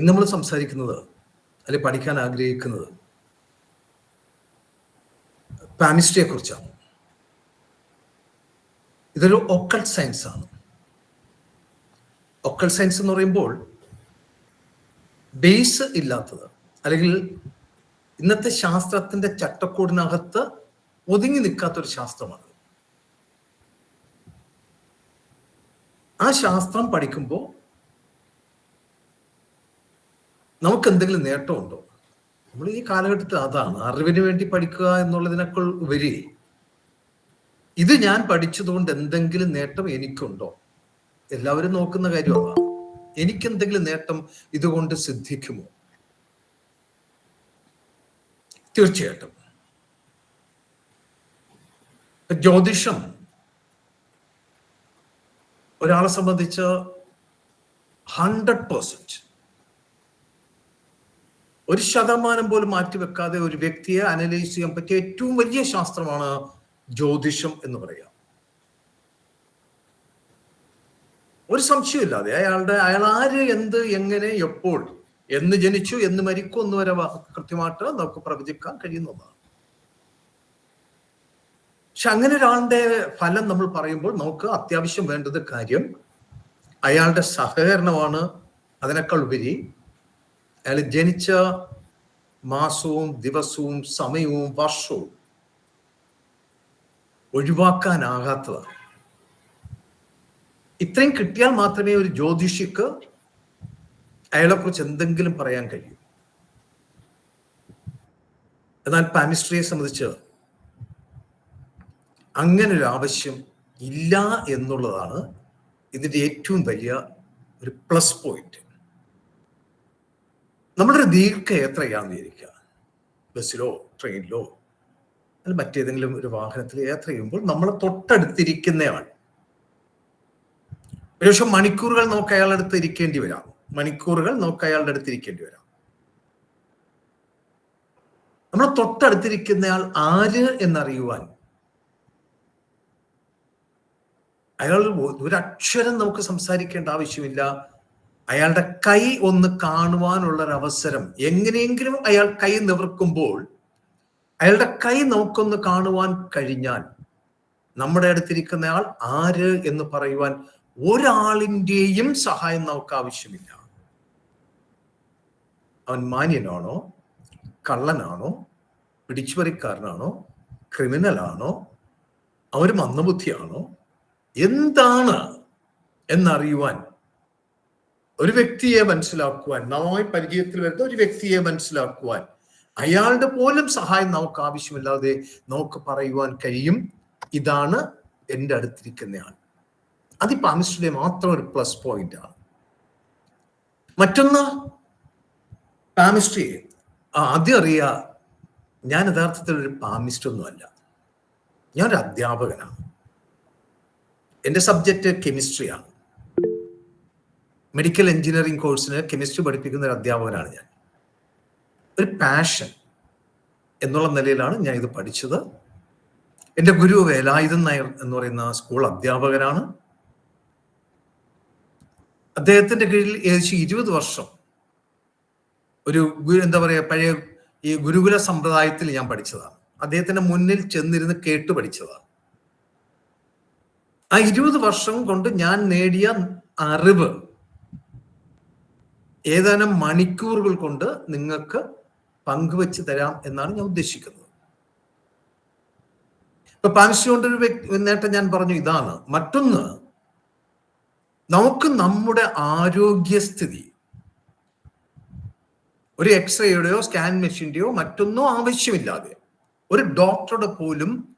ഇന്ന് നമ്മൾ സംസാരിക്കുന്നത് അല്ലെങ്കിൽ പഠിക്കാൻ ആഗ്രഹിക്കുന്നത് പാമിസ്ട്രിയെ കുറിച്ചാണ്. ഇതൊരു ഒക്കൽ സയൻസ് ആണ്. ഒക്കൽ സയൻസ് എന്ന് പറയുമ്പോൾ ബേസ് ഇല്ലാത്തത് അല്ലെങ്കിൽ ഇന്നത്തെ ശാസ്ത്രത്തിന്റെ ചട്ടക്കൂടിനകത്ത് ഒതുങ്ങി നിൽക്കാത്ത ഒരു ശാസ്ത്രമാണ്. ആ ശാസ്ത്രം പഠിക്കുമ്പോൾ നമുക്ക് എന്തെങ്കിലും നേട്ടമുണ്ടോ? നമ്മൾ ഈ കാലഘട്ടത്തിൽ അതാണ്. അറിവിന് വേണ്ടി പഠിക്കുക എന്നുള്ളതിനേക്കാൾ ഉപരി ഇത് ഞാൻ പഠിച്ചതുകൊണ്ട് എന്തെങ്കിലും നേട്ടം എനിക്കുണ്ടോ? എല്ലാവരും നോക്കുന്ന കാര്യമാണ് എനിക്ക് എന്തെങ്കിലും നേട്ടം ഇതുകൊണ്ട് സിദ്ധിക്കുമോ? തീർച്ചയായിട്ടും. ജ്യോതിഷം ഒരാളെ സംബന്ധിച്ച് ഹൺഡ്രഡ് പേഴ്സെന്റ് ഒരു ശതമാനം പോലും മാറ്റിവെക്കാതെ ഒരു വ്യക്തിയെ അനലൈസ് ചെയ്യാൻ പറ്റിയ ഏറ്റവും വലിയ ശാസ്ത്രമാണ് ജ്യോതിഷം എന്ന് പറയാം. ഒരു സംശയമില്ലാതെ അയാളുടെ അയാൾ ആര് എന്ത് എങ്ങനെ എപ്പോൾ എന്ന് ജനിച്ചു എന്ന് മരിക്കും എന്ന് വരെ കൃത്യമായിട്ട് നമുക്ക് പ്രവചിക്കാൻ കഴിയുന്നതാണ് പക്ഷെ അങ്ങനെ ഒരാളുടെ ഫലം നമ്മൾ പറയുമ്പോൾ നമുക്ക് അത്യാവശ്യം വേണ്ടത് കാര്യം അയാളുടെ സഹകരണമാണ് അതിനേക്കാൾ ഉപരി അയാൾ ജനിച്ച മാസവും ദിവസവും സമയവും വർഷവും ഒഴിവാക്കാനാകാത്തതാണ്. ഇത്രയും കിട്ടിയാൽ മാത്രമേ ഒരു ജ്യോതിഷിക്ക് അയാളെ കുറിച്ച് എന്തെങ്കിലും പറയാൻ കഴിയൂ. എന്നാൽ പാമിസ്ട്രിയെ സംബന്ധിച്ച് അങ്ങനെ ഒരു ആവശ്യം ഇല്ല എന്നുള്ളതാണ് ഇതിന്റെ ഏറ്റവും വലിയ ഒരു പ്ലസ് പോയിന്റ്. നമ്മളൊരു ദീർഘയാത്രയാണെന്ന് വിചാരിക്കുക ബസ്സിലോ ട്രെയിനിലോ അല്ല മറ്റേതെങ്കിലും ഒരു വാഹനത്തിൽ യാത്ര ചെയ്യുമ്പോൾ നമ്മൾ തൊട്ടടുത്തിരിക്കുന്നയാൾ ഒരുപക്ഷെ മണിക്കൂറുകൾ നമുക്ക് അയാളുടെ അടുത്ത് ഇരിക്കേണ്ടി വരാം. മണിക്കൂറുകൾ നമുക്ക് അയാളുടെ അടുത്ത് ഇരിക്കേണ്ടി വരാം. നമ്മൾ തൊട്ടടുത്തിരിക്കുന്നയാൾ ആര് എന്നറിയുവാൻ അയാൾ ഒരക്ഷരം നമുക്ക് സംസാരിക്കേണ്ട ആവശ്യമില്ല. അയാളുടെ കൈ ഒന്ന് കാണുവാനുള്ള ഒരു അവസരം എങ്ങനെയെങ്കിലും അയാൾ കൈ നിവർക്കുമ്പോൾ അയാളുടെ കൈ നമുക്കൊന്ന് കാണുവാൻ കഴിഞ്ഞാൽ നമ്മുടെ അടുത്തിരിക്കുന്ന ആൾ ആര് എന്ന് പറയുവാൻ ഒരാളിന്റെയും സഹായം നമുക്ക് ആവശ്യമില്ല അവൻ മാന്യനാണോ? കള്ളനാണോ? പിടിച്ചുപറിക്കാരനാണോ? ക്രിമിനലാണോ? അവർ മന്ദബുദ്ധിയാണോ? എന്താണ് എന്നറിയുവാൻ ഒരു വ്യക്തിയെ മനസ്സിലാക്കുവാൻ നന്നായി പരിചയത്തിൽ വരുന്ന ഒരു വ്യക്തിയെ മനസ്സിലാക്കുവാൻ അയാളുടെ പോലും സഹായം നമുക്ക് ആവശ്യമില്ലാതെ നമുക്ക് പറയുവാൻ കഴിയും. ഇതാണ് എന്റെ അടുത്തിരിക്കുന്നയാൾ. അതിപ്പോ അമിസ്റ്റിലെ മാത്രം ഒരു പ്ലസ് പോയിന്റ് ആണ്. മറ്റൊന്ന് പാമിസ്ട്രി. ആദ്യം അറിയുക ഞാൻ യഥാർത്ഥത്തിൽ ഒരു പാമിസ്റ്റ് ഒന്നുമല്ല. ഒരു അധ്യാപകനാണ്. എന്റെ സബ്ജക്റ്റ് കെമിസ്ട്രിയാണ് മെഡിക്കൽ എഞ്ചിനീയറിംഗ് കോഴ്സിന് കെമിസ്ട്രി പഠിപ്പിക്കുന്ന ഒരു അധ്യാപകനാണ് ഞാൻ. ഒരു പാഷൻ എന്നുള്ള നിലയിലാണ് ഞാൻ ഇത് പഠിച്ചത്. എന്റെ ഗുരു വേലായുധൻ നായർ എന്ന് പറയുന്ന സ്കൂൾ അധ്യാപകനാണ്. അദ്ദേഹത്തിന്റെ കീഴിൽ ഏകദേശം ഇരുപത് വർഷം ഒരു ഗുരു എന്താ പറയുക പഴയ ഈ ഗുരുകുല സമ്പ്രദായത്തിൽ ഞാൻ പഠിച്ചതാണ്. അദ്ദേഹത്തിന്റെ മുന്നിൽ ചെന്നിരുന്ന് കേട്ട് പഠിച്ചതാണ്. ആ ഇരുപത് വർഷം കൊണ്ട് ഞാൻ നേടിയ അറിവ് ഏതാനും മണിക്കൂറുകൾ കൊണ്ട് നിങ്ങൾക്ക് പങ്കുവെച്ച് തരാം എന്നാണ് ഞാൻ ഉദ്ദേശിക്കുന്നത്. ഇപ്പൊ പാൻസി വ്യക്തി നേട്ടം ഞാൻ പറഞ്ഞു ഇതാണ്. മറ്റൊന്ന് നമുക്ക് നമ്മുടെ ആരോഗ്യസ്ഥിതി ഒരു എക്സ്റേയുടെയോ സ്കാൻ മെഷീന്റെയോ മറ്റൊന്നോ ആവശ്യമില്ലാതെ ഒരു ഡോക്ടറുടെ പോലും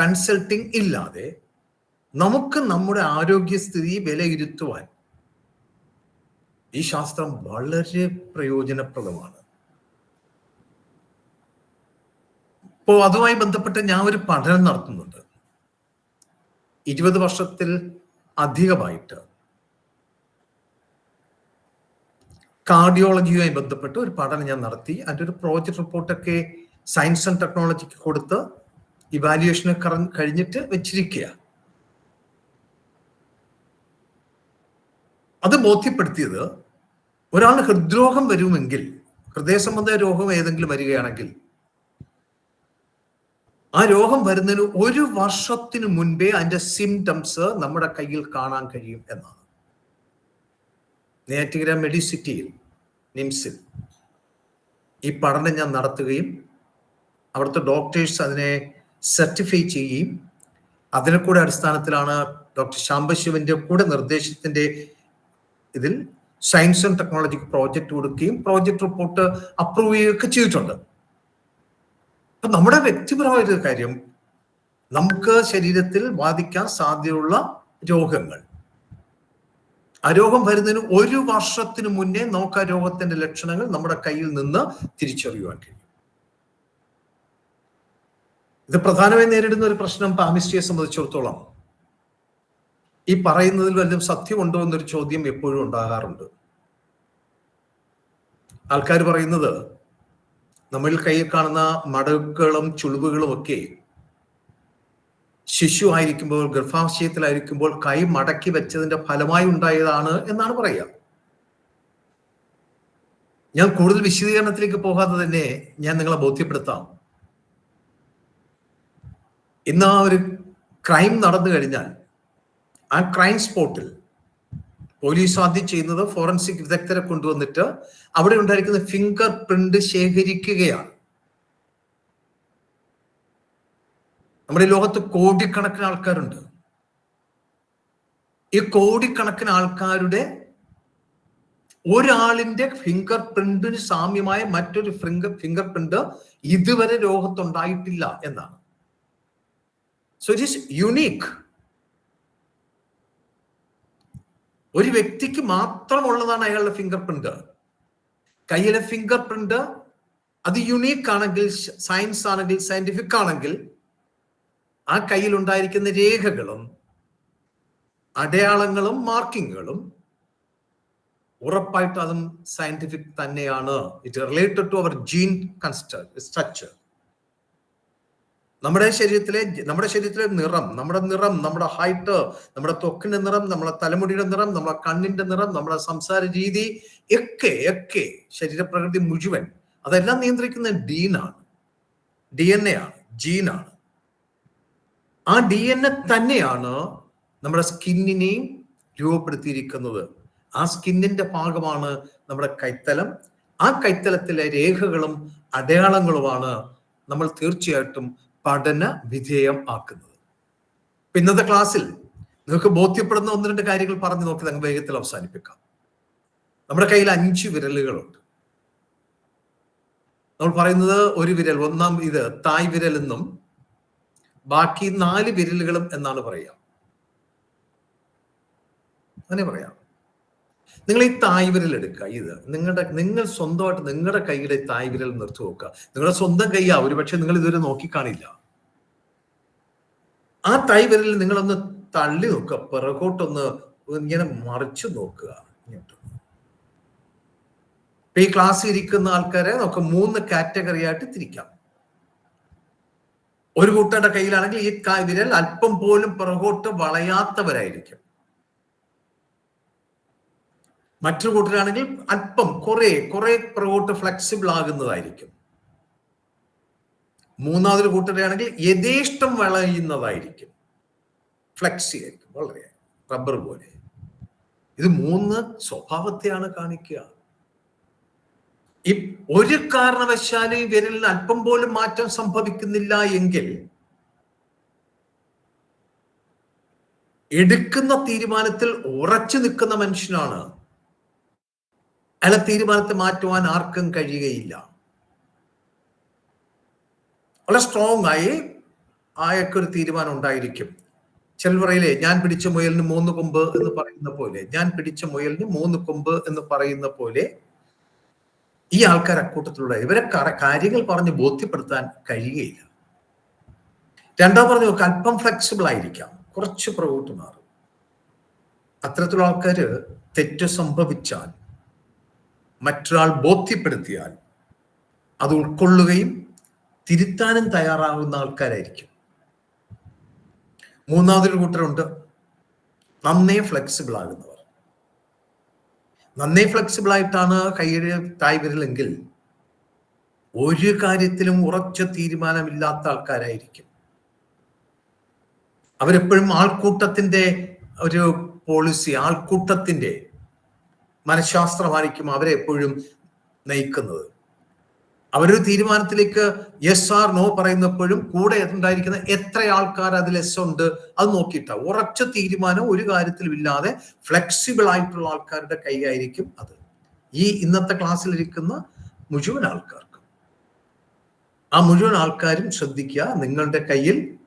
കൺസൾട്ടിങ് ഇല്ലാതെ നമുക്ക് നമ്മുടെ ആരോഗ്യസ്ഥിതി വിലയിരുത്തുവാൻ ഈ ശാസ്ത്രം വളരെ പ്രയോജനപ്രദമാണ്. ഇപ്പോ അതുമായി ബന്ധപ്പെട്ട് ഞാൻ ഒരു പഠനം നടത്തുന്നുണ്ട്. ഇരുപത് വർഷത്തിൽ അധികമായിട്ട് കാർഡിയോളജിയുമായി ബന്ധപ്പെട്ട് ഒരു പഠനം ഞാൻ നടത്തി. അതിന്റെ ഒരു പ്രോജക്റ്റ് റിപ്പോർട്ടൊക്കെ സയൻസ് ആൻഡ് ടെക്നോളജിക്ക് കൊടുത്ത് ഇവാലുവേഷന് കഴിഞ്ഞിട്ട് വെച്ചിരിക്കുക. അത് ബോധ്യപ്പെടുത്തിയത് ഒരാളിന് ഹൃദ്രോഗം വരുമെങ്കിൽ ഹൃദയ സംബന്ധ രോഗം ഏതെങ്കിലും വരികയാണെങ്കിൽ ആ രോഗം വരുന്നതിന് ഒരു വർഷത്തിന് മുൻപേ അതിന്റെ സിംറ്റംസ് നമ്മുടെ കയ്യിൽ കാണാൻ കഴിയും എന്നാണ്. നേറ്റിഗ്ര മെഡിസിറ്റിയിൽ നിംസിൽ ഈ പഠനം ഞാൻ നടത്തുകയും അവിടുത്തെ ഡോക്ടേഴ്സ് അതിനെ സർട്ടിഫൈ ചെയ്യുകയും അതിനെ കൂടെ അടിസ്ഥാനത്തിലാണ് ഡോക്ടർ ശാംബശിവന്റെ കൂടെ നിർദ്ദേശത്തിന്റെ ഇതിൽ സയൻസ് ആൻഡ് ടെക്നോളജിക്ക് പ്രോജക്റ്റ് കൊടുക്കുകയും പ്രോജക്റ്റ് റിപ്പോർട്ട് അപ്രൂവ് ചെയ്യുകയൊക്കെ ചെയ്തിട്ടുണ്ട്. അപ്പൊ നമ്മുടെ വ്യക്തിപരമായൊരു കാര്യം നമുക്ക് ശരീരത്തിൽ ബാധിക്കാൻ സാധ്യതയുള്ള രോഗങ്ങൾ. ആ രോഗം വരുന്നതിന് ഒരു വർഷത്തിന് മുന്നേ നമുക്ക് ആ രോഗത്തിന്റെ ലക്ഷണങ്ങൾ നമ്മുടെ കയ്യിൽ നിന്ന് തിരിച്ചറിയുവാൻ കഴിയും. ഇത് പ്രധാനമായി നേരിടുന്ന ഒരു പ്രശ്നം പാമിസ്റ്റിയെ സംബന്ധിച്ചിടത്തോളം. ഈ പറയുന്നതിൽ വല്ലതും സത്യമുണ്ടോ എന്നൊരു ചോദ്യം എപ്പോഴും ഉണ്ടാകാറുണ്ട്. ആൾക്കാർ പറയുന്നത് നമ്മൾ കയ്യിൽ കാണുന്ന മടക്കുകളും ചുളിവുകളും ഒക്കെ ശിശു ആയിരിക്കുമ്പോൾ ഗർഭാശയത്തിലായിരിക്കുമ്പോൾ കൈ മടക്കി വെച്ചതിന്റെ ഫലമായി ഉണ്ടായതാണ് എന്നാണ് പറയുക. ഞാൻ കൂടുതൽ വിശദീകരണത്തിലേക്ക് പോകാതെ തന്നെ ഞാൻ നിങ്ങളെ ബോധ്യപ്പെടുത്താം. ഇന്ന് ആ ഒരു ക്രൈം നടന്നു കഴിഞ്ഞാൽ ആ ക്രൈം സ്പോട്ടിൽ പോലീസ് ആദ്യം ചെയ്യുന്നത് ഫോറൻസിക് വിദഗ്ധരെ കൊണ്ടുവന്നിട്ട് അവിടെ ഉണ്ടായിരിക്കുന്ന ഫിംഗർ പ്രിന്റ് ശേഖരിക്കുകയാണ്. നമ്മുടെ ലോകത്ത് കോടിക്കണക്കിന് ആൾക്കാരുണ്ട്. ഈ കോടിക്കണക്കിന് ആൾക്കാരുടെ ഒരാളിന്റെ ഫിംഗർ പ്രിന്റിന് സാമ്യമായ മറ്റൊരു ഫിംഗർ ഫിംഗർ പ്രിന്റ് ഇതുവരെ ലോകത്തുണ്ടായിട്ടില്ല എന്നാണ്. സോ ഇറ്റ് ഈസ് യുണീക്ക് ഒരു വ്യക്തിക്ക് മാത്രമുള്ളതാണ് അയാളുടെ ഫിംഗർ പ്രിന്റ് കയ്യിലെ ഫിംഗർ പ്രിന്റ് അത് യുണീക്ക് ആണെങ്കിൽ സയൻസ് ആണെങ്കിൽ സയന്റിഫിക് ആണെങ്കിൽ ആ കയ്യിൽ ഉണ്ടായിരിക്കുന്ന രേഖകളും അടയാളങ്ങളും മാർക്കിങ്ങുകളും ഉറപ്പായിട്ട് അതും സയന്റിഫിക് തന്നെയാണ്. ഇറ്റ് റിലേറ്റഡ് ടു അവർ ജീൻ സ്ട്രക്ചർ നമ്മുടെ ശരീരത്തിലെ നമ്മുടെ ശരീരത്തിലെ നിറം നമ്മുടെ നിറം നമ്മുടെ ഹൈറ്റ് നമ്മുടെ ത്വക്കിന്റെ നിറം നമ്മുടെ തലമുടിയുടെ നിറം നമ്മുടെ കണ്ണിന്റെ നിറം നമ്മുടെ സംസാര രീതി ഒക്കെ ഒക്കെ ശരീരപ്രകൃതി മുഴുവൻ അതെല്ലാം നിയന്ത്രിക്കുന്ന ഡീനാണ് ഡി എൻ എ ആണ് ജീനാണ് ആ ഡി എൻ എ തന്നെയാണ് നമ്മുടെ സ്കിന്നിനെയും രൂപപ്പെടുത്തിയിരിക്കുന്നത്. ആ സ്കിന്നിന്റെ ഭാഗമാണ് നമ്മുടെ കൈത്തലം. ആ കൈത്തലത്തിലെ രേഖകളും അടയാളങ്ങളുമാണ് നമ്മൾ തീർച്ചയായിട്ടും പഠന വിധേയം ആക്കുന്നത്. ഇന്നത്തെ ക്ലാസ്സിൽ നിങ്ങൾക്ക് ബോധ്യപ്പെടുന്ന ഒന്ന് രണ്ട് കാര്യങ്ങൾ പറഞ്ഞു നോക്കി നമുക്ക് വേഗത്തിൽ അവസാനിപ്പിക്കാം. നമ്മുടെ കയ്യിൽ അഞ്ച് വിരലുകളുണ്ട്. നമ്മൾ പറയുന്നത് ഒരു വിരൽ ഒന്നാം ഇത് തായ് വിരൽ എന്നും ബാക്കി നാല് വിരലുകളും എന്നാണ് പറയുക. അങ്ങനെ പറയാം. നിങ്ങൾ ഈ തായ് വിരൽ എടുക്കുക ഇത് നിങ്ങളുടെ നിങ്ങൾ സ്വന്തമായിട്ട് നിങ്ങളുടെ കൈയുടെ തായ് വിരൽ നിർത്തി നോക്കുക നിങ്ങളുടെ സ്വന്തം കൈയാ ഒരു പക്ഷെ നിങ്ങൾ ഇതുവരെ നോക്കിക്കാണില്ല. ആ തായ് വിരലിൽ നിങ്ങളൊന്ന് തള്ളി നോക്കുക. പിറകോട്ടൊന്ന് ഇങ്ങനെ മറിച്ചു നോക്കുക. ഇങ്ങോട്ട്. ഈ ക്ലാസ്സിൽ ഇരിക്കുന്ന ആൾക്കാരെ നമുക്ക് മൂന്ന് കാറ്റഗറി ആയിട്ട് തിരിക്കാം. ഒരു കൂട്ടരുടെ കയ്യിലാണെങ്കിൽ ഈ വിരൽ അല്പം പോലും പിറകോട്ട് വളയാത്തവരായിരിക്കും. മറ്റൊരു കൂട്ടരാണെങ്കിൽ അല്പം കുറെ കുറെ പുറകോട്ട് ഫ്ലെക്സിബിൾ ആകുന്നതായിരിക്കും. മൂന്നാമതൊരു കൂട്ടരാണെങ്കിൽ യഥേഷ്ടം വളയുന്നതായിരിക്കും. ഫ്ലെക്സി ആയിരിക്കും വളരെ റബ്ബർ പോലെ. ഇത് മൂന്ന് സ്വഭാവത്തെയാണ് കാണിക്കുക. ഈ ഒരു കാരണവശാലും ഇവരിൽ അല്പം പോലും മാറ്റം സംഭവിക്കുന്നില്ല എങ്കിൽ എടുക്കുന്ന തീരുമാനത്തിൽ ഉറച്ചു നിൽക്കുന്ന മനുഷ്യനാണ് അയാളെ തീരുമാനത്തെ മാറ്റുവാൻ ആർക്കും കഴിയുകയില്ല. വളരെ സ്ട്രോങ് ആയി ആയൊക്കെ ഒരു തീരുമാനം ഉണ്ടായിരിക്കും. ചെൽവറയിലെ ഞാൻ പിടിച്ച മുയലിന് മൂന്ന് കൊമ്പ് എന്ന് പറയുന്ന പോലെ ഞാൻ പിടിച്ച മുയലിന് മൂന്ന് കൊമ്പ് എന്ന് പറയുന്ന പോലെ ഈ ആൾക്കാർ അക്കൂട്ടത്തിലൂടെ ഇവരെ കാര്യങ്ങൾ പറഞ്ഞ് ബോധ്യപ്പെടുത്താൻ കഴിയുകയില്ല. രണ്ടാം പറഞ്ഞു നോക്കുക അല്പം ഫ്ലെക്സിബിൾ ആയിരിക്കാം. കുറച്ച് പുറകോട്ട് മാറും. അത്തരത്തിലുള്ള ആൾക്കാർ തെറ്റ് സംഭവിച്ചാൽ മറ്റൊരാൾ ബോധ്യപ്പെടുത്തിയാൽ അത് ഉൾക്കൊള്ളുകയും തിരുത്താനും തയ്യാറാകുന്ന ആൾക്കാരായിരിക്കും. മൂന്നാമതൊരു കൂട്ടരുണ്ട്. നന്നേ ഫ്ലെക്സിബിൾ ആകുന്നവർ. നന്നേ ഫ്ലെക്സിബിൾ ആയിട്ടാണ് കൈയുടെ തായ് വിരലെങ്കിൽ ഒരു കാര്യത്തിലും ഉറച്ച തീരുമാനമില്ലാത്ത ആൾക്കാരായിരിക്കും. അവരെപ്പോഴും ആൾക്കൂട്ടത്തിന്റെ ഒരു പോളിസി ആൾക്കൂട്ടത്തിന്റെ മനഃശാസ്ത്രമായിരിക്കും അവരെ എപ്പോഴും നയിക്കുന്നത്. അവരൊരു തീരുമാനത്തിലേക്ക് യെസ് ആർ നോ പറയുന്നപ്പോഴും കൂടെ ഉണ്ടായിരിക്കുന്ന എത്ര ആൾക്കാർ അതിൽ എസ് ഉണ്ട് അത് നോക്കിയിട്ട. ഉറച്ച തീരുമാനം ഒരു കാര്യത്തിലും ഇല്ലാതെ ഫ്ലെക്സിബിൾ ആയിട്ടുള്ള ആൾക്കാരുടെ കൈയായിരിക്കും അത്. ഈ ഇന്നത്തെ ക്ലാസ്സിലിരിക്കുന്ന മുഴുവൻ ആൾക്കാർക്കും. ആ മുഴുവൻ ആൾക്കാരും ശ്രദ്ധിക്കുക നിങ്ങളുടെ കയ്യിൽ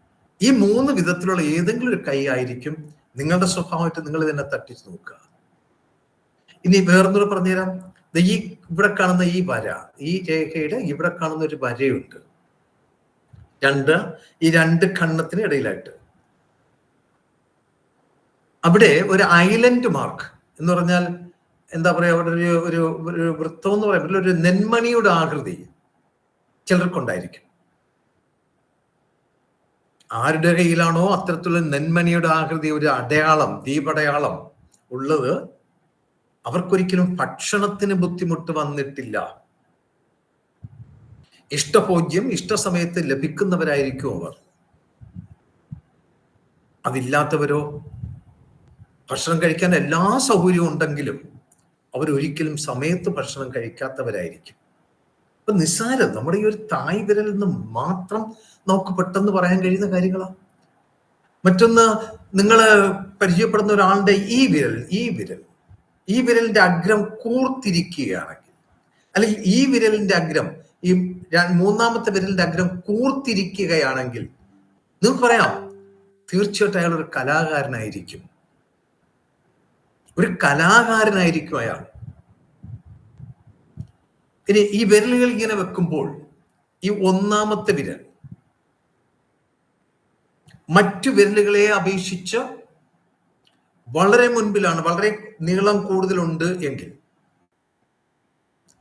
ഈ മൂന്ന് വിധത്തിലുള്ള ഏതെങ്കിലും ഒരു കൈ ആയിരിക്കും നിങ്ങളുടെ സ്വഭാവമായിട്ട് നിങ്ങൾ തന്നെ തട്ടിച്ചു നോക്കുക. ഇനി വേറൊന്നുകൂടെ പറഞ്ഞുതരാം. ഈ ഇവിടെ കാണുന്ന ഈ വര ഈ രേഖയുടെ ഇവിടെ കാണുന്ന ഒരു വരയുണ്ട്. രണ്ട് ഈ രണ്ട് കണ്ണത്തിന് ഇടയിലായിട്ട്. അവിടെ ഒരു ഐലൻഡ് മാർക്ക് എന്ന് പറഞ്ഞാൽ എന്താ പറയാ അവിടെ ഒരു ഒരു ഒരു വൃത്തം എന്ന് പറയുമ്പോൾ ഒരു നെന്മണിയുടെ ആകൃതി ചിലർക്കുണ്ടായിരിക്കും ആരുടെ കയ്യിലാണോ അത്തരത്തിലുള്ള നെന്മണിയുടെ ആകൃതി ഒരു അടയാളം ദീപടയാളം ഉള്ളത്? അവർക്കൊരിക്കലും ഭക്ഷണത്തിന് ബുദ്ധിമുട്ട് വന്നിട്ടില്ല. ഇഷ്ടഭോജ്യം ഇഷ്ടസമയത്ത് ലഭിക്കുന്നവരായിരിക്കും അവർ. അതില്ലാത്തവരോ? ഭക്ഷണം കഴിക്കാൻ എല്ലാ സൗകര്യവും ഉണ്ടെങ്കിലും അവരൊരിക്കലും സമയത്ത് ഭക്ഷണം കഴിക്കാത്തവരായിരിക്കും. അപ്പൊ നിസ്സാരം നമ്മുടെ ഈ ഒരു തായ് വിരലിൽ നിന്ന് മാത്രം നമുക്ക് പെട്ടെന്ന് പറയാൻ കഴിയുന്ന കാര്യങ്ങളാ. മറ്റൊന്ന് നിങ്ങൾ പരിചയപ്പെടുന്ന ഒരാളുടെ ഈ വിരൽ ഈ വിരൽ. ഈ വിരലിന്റെ അഗ്രം കൂർത്തിരിക്കുകയാണെങ്കിൽ അല്ലെങ്കിൽ ഈ വിരലിന്റെ അഗ്രം ഈ മൂന്നാമത്തെ വിരലിന്റെ അഗ്രം കൂർത്തിരിക്കുകയാണെങ്കിൽ നിങ്ങൾക്ക് പറയാം തീർച്ചയായിട്ടും അയാൾ ഒരു കലാകാരനായിരിക്കും. ഒരു കലാകാരനായിരിക്കും അയാൾ. ഇനി ഈ വിരലുകൾ ഇങ്ങനെ വെക്കുമ്പോൾ ഈ ഒന്നാമത്തെ വിരൽ മറ്റു വിരലുകളെ അപേക്ഷിച്ച് വളരെ മുൻപിലാണ് വളരെ നീളം കൂടുതലുണ്ട് എങ്കിൽ.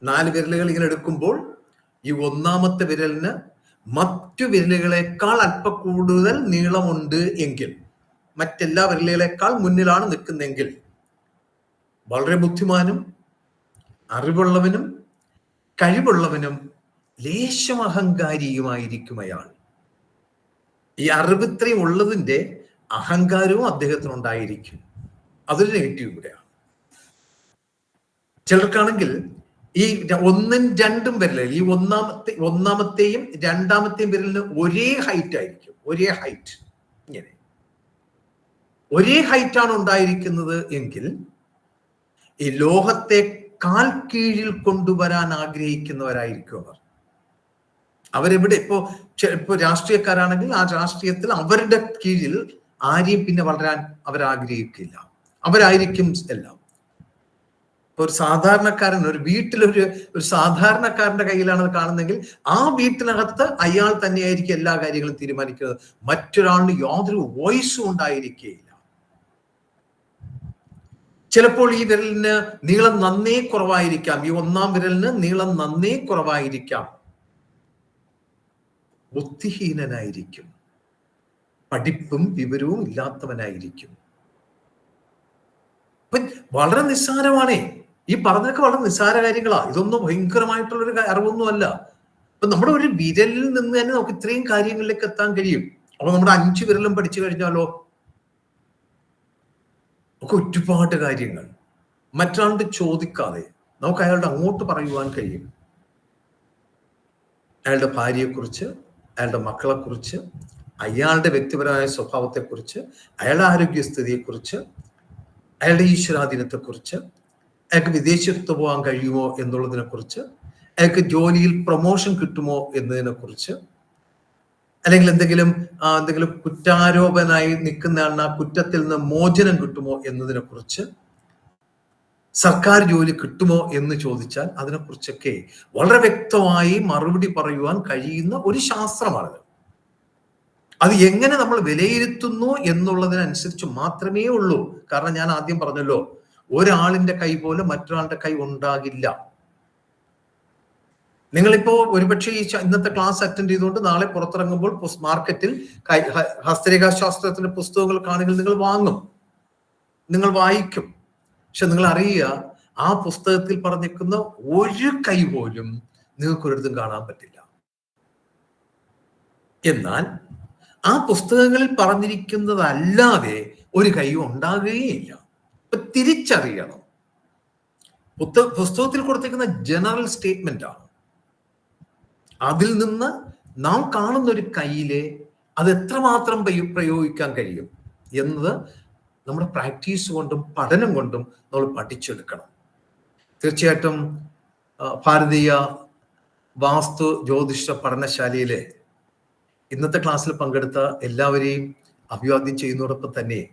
നാല് വിരലുകൾ ഇങ്ങനെ എടുക്കുമ്പോൾ ഈ ഒന്നാമത്തെ വിരലിന് മറ്റു വിരലുകളെക്കാൾ അല്പ കൂടുതൽ നീളമുണ്ട് എങ്കിൽ മറ്റെല്ലാ വിരലുകളെക്കാൾ മുന്നിലാണ് നിൽക്കുന്നെങ്കിൽ വളരെ ബുദ്ധിമാനും അറിവുള്ളവനും കഴിവുള്ളവനും ലേശം അഹങ്കാരിയുമായിരിക്കും അയാൾ. ഈ അറിവിത്രയും ഉള്ളതിന്റെ അഹങ്കാരവും അദ്ദേഹത്തിനുണ്ടായിരിക്കും. അതൊരു നെഗറ്റീവ് കൂടെയാണ് ചിലർക്കാണെങ്കിൽ ഈ ഒന്നും രണ്ടും വിരലിൽ ഈ ഒന്നാമത്തെ ഒന്നാമത്തെയും രണ്ടാമത്തെയും വിരലിന് ഒരേ ഹൈറ്റ് ആയിരിക്കും. ഒരേ ഹൈറ്റ് ഇങ്ങനെ. ഒരേ ഹൈറ്റ് ആണ് ഉണ്ടായിരിക്കുന്നത് എങ്കിൽ ഈ ലോകത്തെ കാൽ കീഴിൽ കൊണ്ടുവരാൻ ആഗ്രഹിക്കുന്നവരായിരിക്കും അവർ. അവരെവിടെ? ഇപ്പോ ഇപ്പോ രാഷ്ട്രീയക്കാരാണെങ്കിൽ ആ രാഷ്ട്രീയത്തിൽ അവരുടെ കീഴിൽ ആരെയും പിന്നെ വളരാൻ അവർ ആഗ്രഹിക്കില്ല. അവരായിരിക്കും എല്ലാം. ഒരു സാധാരണക്കാരൻ ഒരു വീട്ടിലൊരു ഒരു സാധാരണക്കാരന്റെ കയ്യിലാണ് അത് കാണുന്നെങ്കിൽ ആ വീട്ടിനകത്ത് അയാൾ തന്നെയായിരിക്കും എല്ലാ കാര്യങ്ങളും തീരുമാനിക്കുന്നത്. മറ്റൊരാളിന് യാതൊരു വോയിസും ഉണ്ടായിരിക്കുകയില്ല ചിലപ്പോൾ ഈ വിരലിന് നീളം നന്നേ കുറവായിരിക്കാം. ഈ ഒന്നാം വിരലിന് നീളം നന്നേ കുറവായിരിക്കാം. ബുദ്ധിഹീനനായിരിക്കും. പഠിപ്പും വിവരവും ഇല്ലാത്തവനായിരിക്കും. വളരെ നിസ്സാരമാണേ. ഈ പറഞ്ഞൊക്കെ വളരെ നിസ്സാര കാര്യങ്ങളാ. ഇതൊന്നും ഭയങ്കരമായിട്ടുള്ള ഒരു അറിവൊന്നും അല്ല അപ്പൊ നമ്മുടെ ഒരു വിരലിൽ നിന്ന് തന്നെ നമുക്ക് ഇത്രയും കാര്യങ്ങളിലേക്ക് എത്താൻ കഴിയും. അപ്പൊ നമ്മുടെ അഞ്ചു വിരലും പഠിച്ചു കഴിഞ്ഞാലോ? ഒക്കെ ഒരുപാട് കാര്യങ്ങൾ. മറ്റാണ്ട് ചോദിക്കാതെ നമുക്ക് അയാളുടെ അങ്ങോട്ട് പറയുവാൻ കഴിയും. അയാളുടെ ഭാര്യയെക്കുറിച്ച് അയാളുടെ മക്കളെക്കുറിച്ച് അയാളുടെ വ്യക്തിപരമായ സ്വഭാവത്തെക്കുറിച്ച് അയാളുടെ ആരോഗ്യസ്ഥിതിയെക്കുറിച്ച് അയാളുടെ ഈശ്വരാധീനത്തെക്കുറിച്ച് അയാൾക്ക് വിദേശത്ത് പോകാൻ കഴിയുമോ എന്നുള്ളതിനെ കുറിച്ച് അയാൾക്ക് ജോലിയിൽ പ്രൊമോഷൻ കിട്ടുമോ എന്നതിനെ കുറിച്ച് അല്ലെങ്കിൽ എന്തെങ്കിലും എന്തെങ്കിലും കുറ്റാരോപനായി നിൽക്കുന്ന ആ കുറ്റത്തിൽ നിന്ന് മോചനം കിട്ടുമോ എന്നതിനെ കുറിച്ച് സർക്കാർ ജോലി കിട്ടുമോ എന്ന് ചോദിച്ചാൽ അതിനെക്കുറിച്ചൊക്കെ വളരെ വ്യക്തമായി മറുപടി പറയുവാൻ കഴിയുന്ന ഒരു ശാസ്ത്രമാണിത്. അത് എങ്ങനെ നമ്മൾ വിലയിരുത്തുന്നു എന്നുള്ളതിനനുസരിച്ച് മാത്രമേ ഉള്ളൂ. കാരണം ഞാൻ ആദ്യം പറഞ്ഞല്ലോ ഒരാളിന്റെ കൈ പോലെ മറ്റൊരാളുടെ കൈ ഉണ്ടാകില്ല. നിങ്ങളിപ്പോ ഒരുപക്ഷെ ഈ ഇന്നത്തെ ക്ലാസ് അറ്റൻഡ് ചെയ്തുകൊണ്ട് നാളെ പുറത്തിറങ്ങുമ്പോൾ മാർക്കറ്റിൽ ഹസ്തരേഖാശാസ്ത്രത്തിന്റെ പുസ്തകങ്ങൾ കാണുമെങ്കിൽ നിങ്ങൾ വാങ്ങും. നിങ്ങൾ വായിക്കും. പക്ഷെ നിങ്ങൾ അറിയുക ആ പുസ്തകത്തിൽ പറഞ്ഞിരിക്കുന്ന ഒരു കൈ പോലും നിങ്ങൾക്ക് ഒരിടത്തും കാണാൻ പറ്റില്ല. എന്നാൽ ആ പുസ്തകങ്ങളിൽ പറഞ്ഞിരിക്കുന്നതല്ലാതെ ഒരു കൈയും ഉണ്ടാകുകയില്ല. അപ്പൊ തിരിച്ചറിയണം. പുസ്തക പുസ്തകത്തിൽ കൊടുത്തിരിക്കുന്ന ജനറൽ സ്റ്റേറ്റ്മെന്റ് ആണ്. അതിൽ നിന്ന് നാം കാണുന്ന ഒരു കയ്യിലെ അത് എത്രമാത്രം പ്രയോ- പ്രയോഗിക്കാൻ കഴിയും എന്നത് നമ്മുടെ പ്രാക്ടീസ് കൊണ്ടും പഠനം കൊണ്ടും നമ്മൾ പഠിച്ചെടുക്കണം. തീർച്ചയായിട്ടും ഭാരതീയ വാസ്തു ജ്യോതിഷ പഠനശാലയിലെ ഇന്നത്തെ ക്ലാസ്സിൽ പങ്കെടുത്ത എല്ലാവരെയും അഭിവാദ്യം ചെയ്യുന്നതോടൊപ്പം തന്നെ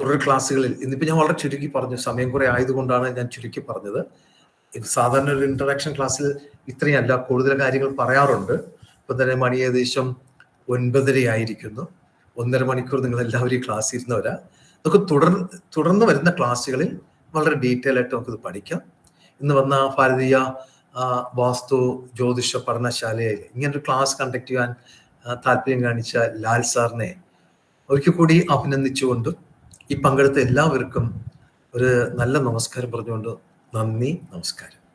തുടർ ക്ലാസ്സുകളിൽ ഇന്നിപ്പോൾ ഞാൻ വളരെ ചുരുക്കി പറഞ്ഞു. സമയം കുറെ ആയതുകൊണ്ടാണ് ഞാൻ ചുരുക്കി പറഞ്ഞത്. സാധാരണ ഒരു ഇന്ററാക്ഷൻ ക്ലാസ്സിൽ ഇത്രയല്ല കൂടുതൽ കാര്യങ്ങൾ പറയാറുണ്ട്. ഇപ്പൊ തന്നെ മണി ഏകദേശം ഒൻപതര ആയിരിക്കുന്നു. ഒന്നര മണിക്കൂർ നിങ്ങൾ എല്ലാവരും ക്ലാസ് ഇരുന്നവരാ. നമുക്ക് തുടർ തുടർന്ന് വരുന്ന ക്ലാസ്സുകളിൽ വളരെ ഡീറ്റെയിൽ ആയിട്ട് നമുക്കിത് പഠിക്കാം. ഇന്ന് വന്ന ഭാരതീയ വാസ്തു ജ്യോതിഷ പഠനശാലയിൽ ഇങ്ങനൊരു ക്ലാസ് കണ്ടക്ട് ചെയ്യാൻ താല്പര്യം കാണിച്ച ലാൽ സാറിനെ ഒരിക്കൽ കൂടി അഭിനന്ദിച്ചുകൊണ്ട് ഈ പങ്കെടുത്ത എല്ലാവർക്കും ഒരു നല്ല നമസ്കാരം പറഞ്ഞുകൊണ്ട് നന്ദി നമസ്കാരം.